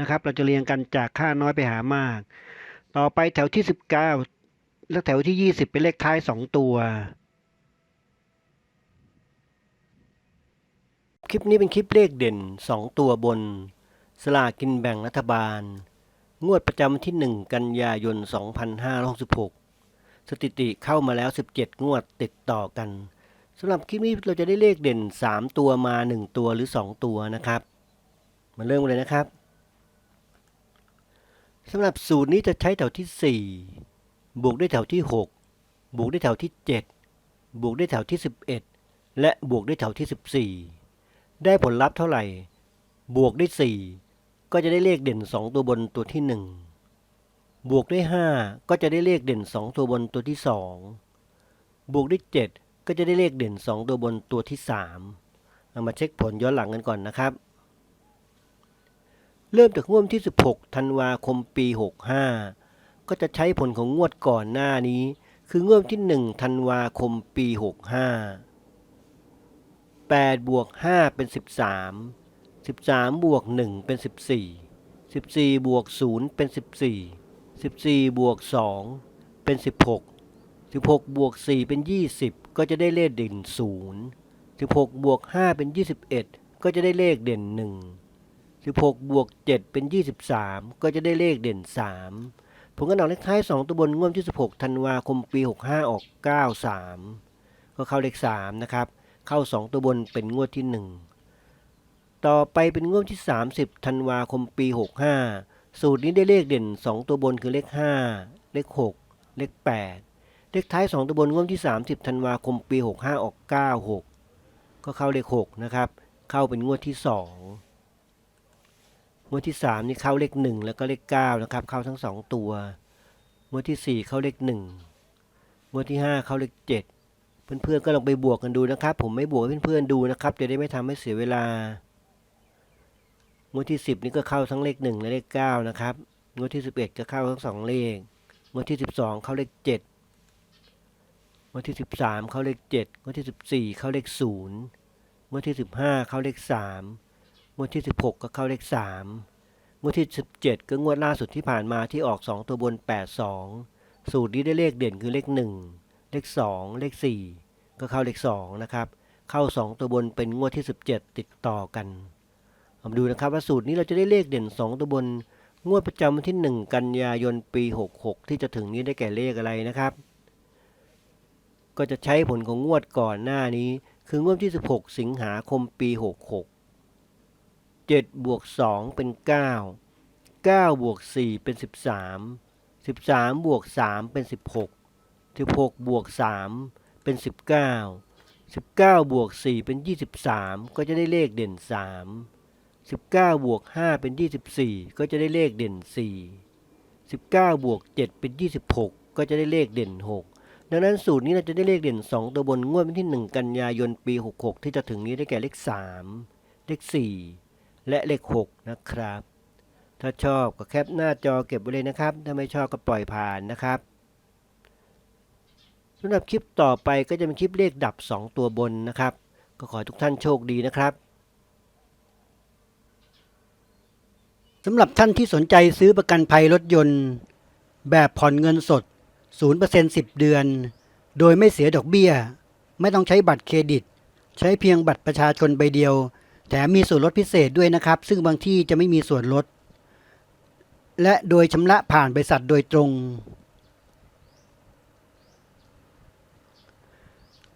นะครับ เราจะเรียงกันจากค่าน้อยไปหามาก ต่อไปแถวที่ 19 และแถวที่ 20 เป็นเลขท้าย 2 ตัว คลิปนี้เป็นคลิปเลขเด่น 2 ตัวบน สลากกินแบ่งรัฐบาล งวดประจำวันที่ 1 กันยายน 2566 สถิติเข้ามาแล้ว 17 งวดติดต่อกันสำหรับคลิปนี้เราจะได้เลขเด่น 3 ตัวมา 1 ตัวหรือ 2 ตัวนะครับ มาเริ่มเลยนะครับ สำหรับสูตรนี้จะใช้แถวที่ 4 บวกด้วยแถวที่ 6 บวกด้วยแถวที่ 7 บวกด้วยแถวที่ 11 และบวกด้วยแถวที่ 14 ได้ผลลัพธ์เท่าไหร่ บวกด้วย 4 ก็จะได้เลขเด่น 2 ตัวบนตัวที่ 1 บวกด้วย 5 ก็จะได้เลขเด่น 2 ตัวบนตัวที่ 2 บวกด้วย 7 ก็จะได้เลขเด่น 2 ตัวบนตัวที่ 3เรามาเช็คผลย้อนหลังกันก่อนนะครับ เริ่มจากงวดที่ 16 ธันวาคมปี 65 ก็จะใช้ผลของงวดก่อนหน้านี้ คืองวดวันที่ 1 ธันวาคมปี 65 8 บวก 5 เป็น 13 13 บวก 1 เป็น 14 14 บวก 0 เป็น 14 14 บวก 2 เป็น 16 16 บวก 4 เป็น 20 ก็จะได้เลขเด่น 0 16 บวก 5 เป็น 21 ก็จะได้เลขเด่น 1 16 บวก 7 เป็น 23 ก็จะได้เลขเด่น 3 ผลการออกเลขท้าย 2 ตัวบนงวดที่ 16 ธันวาคมปี 65 ออก 93 ก็เข้าเลข 3 นะครับ เข้า 2 ตัวบนเป็นงวดที่ 1 ต่อไปเป็นงวดที่ 30 ธันวาคมปี 65 สูตรนี้ได้เลขเด่น 2 ตัวบนคือเลข 5 เลข 6 เลข 8 เลขท้าย 2 ตัวบนงวดที่ 30 ธันวาคมปี 65 ออก 96 ก็เข้าเลข 6 นะครับ เข้าเป็นงวดที่ 2 งวดที่3นี่เข้าเลข1แล้วก็เลข9นะครับ เข้าทั้ง2ตัวงวดที่4เข้าเลข1งงวดที่5เข้าเลข7เพื่อนๆก็ลองไปบวกกันดูนะครับ ผมไม่บวกเพื่อนๆดูนะครับ จะได้ไม่ทำให้เสียเวลางวดที่10นี่ก็เข้าทั้งเลข1และเลข9นะครับงวดที่11ก็เข้าทั้ง2เลขงวดที่12เข้าเลข7งวดที่13เข้าเลข7งวดที่14เข้าเลข0งวดที่15เข้าเลข3 งวดที่ 16 ก็เข้าเลข 3 งวดที่ 17 ก็งวดล่าสุดที่ผ่านมาที่ออก 2 ตัวบน 82 สูตรนี้ได้เลขเด่นคือเลข 1 เลข 2 เลข 4 ก็เข้าเลข 2 นะครับ เข้า 2 ตัวบนเป็นงวดที่ 17 ติดต่อกันมาดูนะครับว่าสูตรนี้เราจะได้เลขเด่น 2 ตัวบน งวดประจำวันที่ 1 กันยายนปี 66 ที่จะถึงนี้ได้แก่เลขอะไรนะครับ ก็จะใช้ผลของงวดก่อนหน้านี้ คืองวดที่ 16 สิงหาคมปี 66 7บวก2เป็น 9 9บวก4เป็น 13 13บวก3เป็น 16 16บวก3เป็น 19 19บวก4เป็น 23 ก็จะได้เลขเด่น 3 19บวก5เป็น 24 ก็จะได้เลขเด่น 4 19บวก7เป็น 26 ก็จะได้เลขเด่น 6ดังนั้นสูตรนี้เราจะได้เลขเด่น 2 ตัวบนงวดวันที่ 1 กันยายนปี 66 ที่จะถึงนี้ได้แก่เลข 3 เลข 4 และเลข 6 นะครับ ถ้าชอบก็แคปหน้าจอเก็บไว้เลยนะครับ ถ้าไม่ชอบก็ปล่อยผ่านนะครับสำหรับคลิปต่อไปก็จะเป็นคลิปเลขดับ 2 ตัวบนนะครับ ก็ขอทุกท่านโชคดีนะครับสำหรับท่านที่สนใจซื้อประกันภัยรถยนต์ แบบผ่อนเงินสด 0% 10 เดือน โดยไม่เสียดอกเบี้ย ไม่ต้องใช้บัตรเครดิต ใช้เพียงบัตรประชาชนใบเดียว แถมมีส่วนลดพิเศษด้วยนะครับ ซึ่งบางที่จะไม่มีส่วนลด และโดยชำระผ่านบริษัทโดยตรง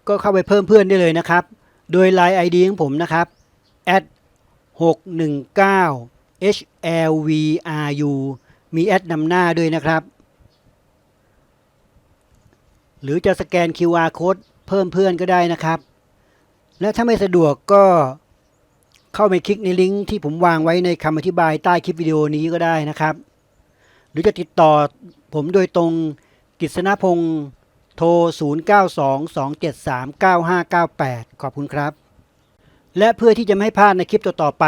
ก็เข้าไปเพิ่มเพื่อนได้เลยนะครับ โดย Line ID ของผมนะครับ619 HLVRU มีแอดนำหน้าด้วยนะครับ หรือจะสแกน QR code เพิ่มเพื่อนก็ได้นะครับ และถ้าไม่สะดวกก็ เข้าไปคลิกในลิงก์ที่ผมวางไว้ในคำอธิบายใต้คลิปวิดีโอนี้ก็ได้นะครับ หรือจะติดต่อผมโดยตรงกิษณพงศ์โทร 0922739598 ขอบคุณครับ และเพื่อที่จะไม่ให้พลาดในคลิปต่อๆไป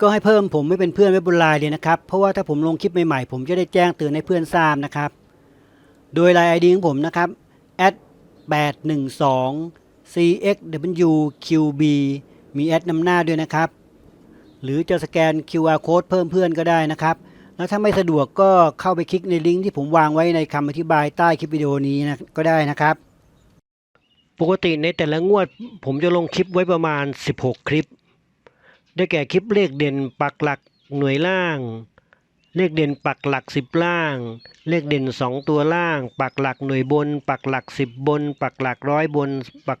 ก็ให้เพิ่มผมไม่เป็นเพื่อนไว้บนไลน์เลยนะครับ เพราะว่าถ้าผมลงคลิปใหม่ๆ ผมจะได้แจ้งเตือนให้เพื่อนทราบนะครับ โดยไลน์ ID ของผมนะครับ812 cxwqb มีแอดนำหน้าด้วยนะครับ หรือจะสแกน QR code เพิ่มเพื่อนก็ได้นะครับ แล้วถ้าไม่สะดวกก็เข้าไปคลิกในลิงก์ที่ผมวางไว้ในคำอธิบายใต้คลิปวิดีโอนี้นะก็ได้นะครับ ปกติในแต่ละงวด ผมจะลงคลิปไว้ประมาณ 16 คลิป ได้แก่คลิปเลขเด่นปักหลักหน่วยล่าง เลขเด่นปักหลัก 10 ล่าง เลขเด่น 2 ตัวล่าง ปักหลักหน่วยบน ปักหลัก 10 บน ปักหลักร้อยบนปัก